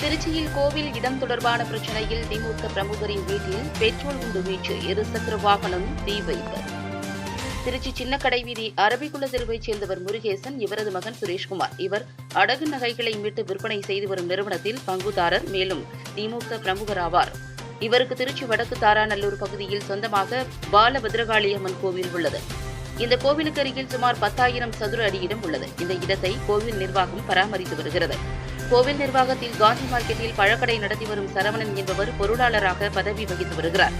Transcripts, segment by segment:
திருச்சியில் கோவில் இடம் தொடர்பான பிரச்சனையில் திமுக பிரமுகரின் வீட்டில் பெட்ரோல் குண்டு வீச்சு இருசக்கர வாகனம் தீ வைப்பு. திருச்சி சின்னக்கடை வீதி அரபிக்குள்ள தெருவைச் சேர்ந்தவர் முருகேசன் இவரது மகன் சுரேஷ்குமார். இவர் அடகு நகைகளை மீட்டு விற்பனை செய்து வரும் நிறுவனத்தில் பங்குதாரர். மேலும் திமுக பிரமுகர் ஆவார். இவருக்கு திருச்சி வடக்கு தாராநல்லூர் பகுதியில் சொந்தமாக பாலபத்ரகாளி அம்மன் கோவில் உள்ளது. இந்த கோவிலுக்கு அருகில் சுமார் பத்தாயிரம் சதுர அடி இடம் உள்ளது. இந்த இடத்தை கோவில் நிர்வாகம் பராமரித்து வருகிறது. கோவில் நிர்வாகத்தில் காந்தி மார்க்கெட்டில் பழக்கடை நடத்தி வரும் சரவணன் என்பவர் பொருளாளராக பதவி வகித்து வருகிறார்.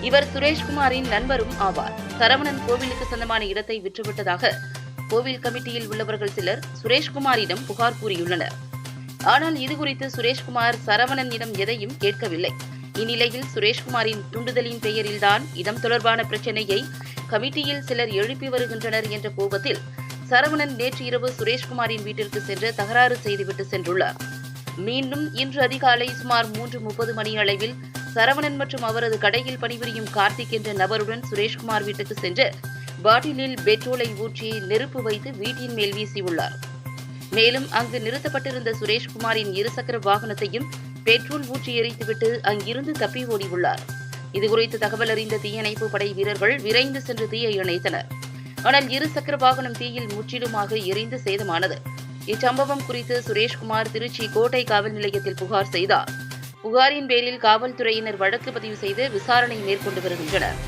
இவர் சுரேஷ்குமாரின் நண்பரும் ஆவார். சரவணன் கோவிலுக்கு சொந்தமான இடத்தை விற்றுவிட்டதாக கோவில் கமிட்டியில் உள்ளவர்கள் சிலர் சுரேஷ்குமாரிடம் புகார் கூறியுள்ளனர். ஆனால் இதுகுறித்து சுரேஷ்குமார் சரவணனிடம் எதையும் கேட்கவில்லை. இந்நிலையில் சுரேஷ்குமாரின் தூண்டுதலின் பெயரில்தான் இடம் தொடர்பான பிரச்சனையை கமிட்டியில் சிலர் எழுப்பி வருகின்றனர் என்ற கோபத்தில் சரவணன் நேற்று இரவு சுரேஷ்குமாரின் வீட்டிற்கு சென்று தகராறு செய்துவிட்டு சென்றுள்ளார். மீண்டும் இன்று அதிகாலை சுமார் மூன்று முப்பது மணி அளவில் சரவணன் மற்றும் அவரது கடையில் பணிபுரியும் கார்த்திக் என்ற நபருடன் சுரேஷ்குமார் வீட்டுக்கு சென்று பாட்டிலில் பெட்ரோலை ஊற்றி நெருப்பு வைத்து வீட்டின் மேல் வீசியுள்ளார். மேலும் அங்கு நிறுத்தப்பட்டிருந்த சுரேஷ்குமாரின் இருசக்கர வாகனத்தையும் பெட்ரோல் ஊற்றி எரித்துவிட்டு அங்கிருந்து தப்பி ஓடியுள்ளார். இதுகுறித்து தகவல் அறிந்த தீயணைப்பு படை வீரர்கள் விரைந்து சென்று தீயை இணைத்தனர். ஆனால் இரு சக்கர வாகனம் தீயில் முற்றிலுமாக எரிந்து சேதமானது. இச்சம்பவம் குறித்து சுரேஷ்குமார் திருச்சி கோட்டை காவல் நிலையத்தில் புகார் செய்தார். புகாரின் பேரில் காவல்துறையினர் வழக்கு பதிவு செய்து விசாரணை மேற்கொண்டு வருகின்றனர்.